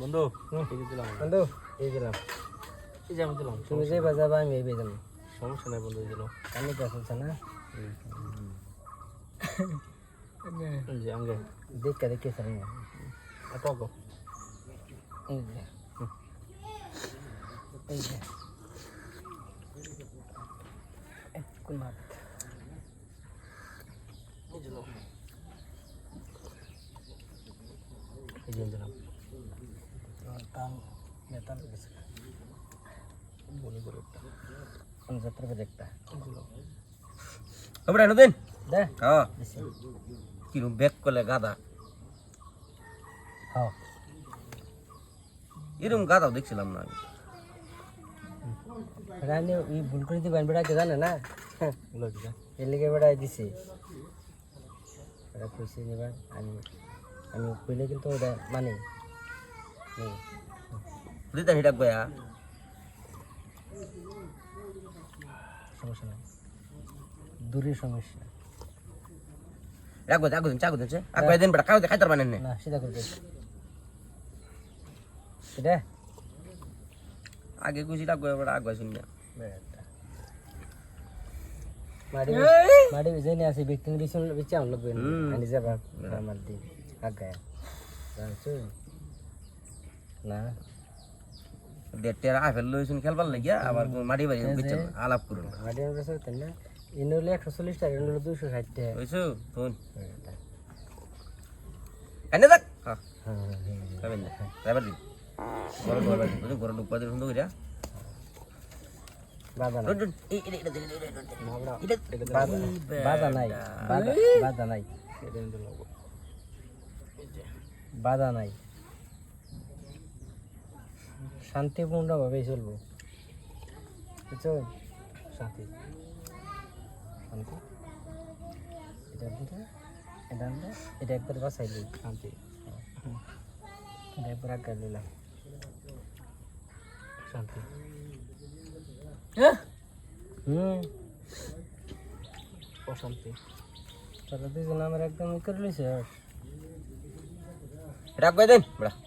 বন্ধু এই যে দিলাম বন্ধু এই দিলাম এই যে আমি দিলাম তুমি যে বাজাবা আমি এই বেজাম সমস্যা নাই বন্ধু এই দিলাম আমি তো আসছে না এই যে আঙ্গে দেখতে দেখে সারি না এত আগো এই যে এই যে কোন মাত এই যে নাও। এই যে দিলাম তাল মেতাল গেছে বলি করে একটা কোন যাত্রা একটা। এনে দিন। দে। হ্যাঁ। কিরম ব্যাক করলে গাদা। হ্যাঁ। এরকম গাদাও দেখছিলাম না আমি। রানি ওই ভুল করে দিবেন বেড়া কে জানে না? দিলাম এর লিগে বেড়াই দিছি ওরা খুশি নিবার আমি আমি কইলে কিন্তু ওটা মানি দিতে হিটাক গয়া সমস্যা নাই। দূরের সমস্যা। রাখব আগো দিন চাগো দিন আগো দিন বড় খাও খাইতার বানেন নে। সিধা করে দিস আগে গুছি রাখব বড় আগো শুন না মাড়ি মাড়ি জেনে আছে ব্যক্তি আমার লোক হুম। আনি যাবা আমার দিন আগায় না ডেটের আফেল লইছুন খেলবার লাগিয়া আবার মাটি বাড়ি বিচন আলাপ করুন মাড়ি আমার কাছে না ইন একশো চল্লিশ টাকা ইন দুশো ষাট টাকা কইছো শুন এনে দেখ হ্যাঁ হ্যাঁ হ্যাঁ খাবেন না যাবার দিন সুন্দর বাধা নাই বাধা বাধা নাই বাধা বাধা নাই এটা এনে দিলাম এই যে বাধা নাই শান্তিপূর্ণভাবেই চলবো। বুঝছ? সাথী শান্তি। এটা এটা আনলে এটা একবার বাসাই দিই। শান্তি। এটা একবার আগে দিলাম। শান্তি। হুম। অশান্তি। তাহলে দুজন আমার একদম করে লইছে রাখবে দিন, বড়।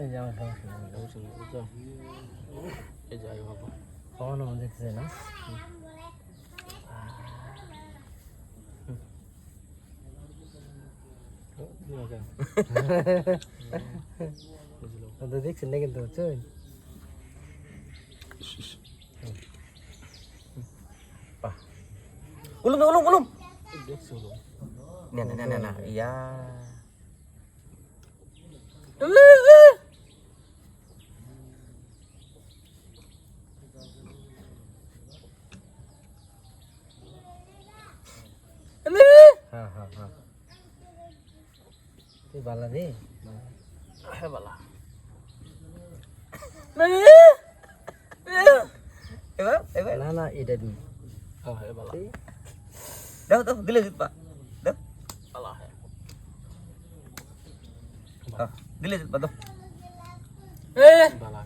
এই যে আমার সমস্যা নেই সমস্যা নেই বুঝছো এই যে আগে বাবা কখনো মন দেখতেছে না বুঝলো তো দেখছেন না কিন্তু বুঝছেন ulum ulum ulum দেখছি হলো না না না না না iya হ্যাঁ হ্যাঁ হ্যাঁ তুই বালা রে হ্যাঁ বালা এবার এবার না না এটা দিই হ্যাঁ হ্যাঁ বালা দাও দাও দিলে জিত পা দাও বালা হ্যাঁ হ্যাঁ, দিলে জিত পা দাও বালা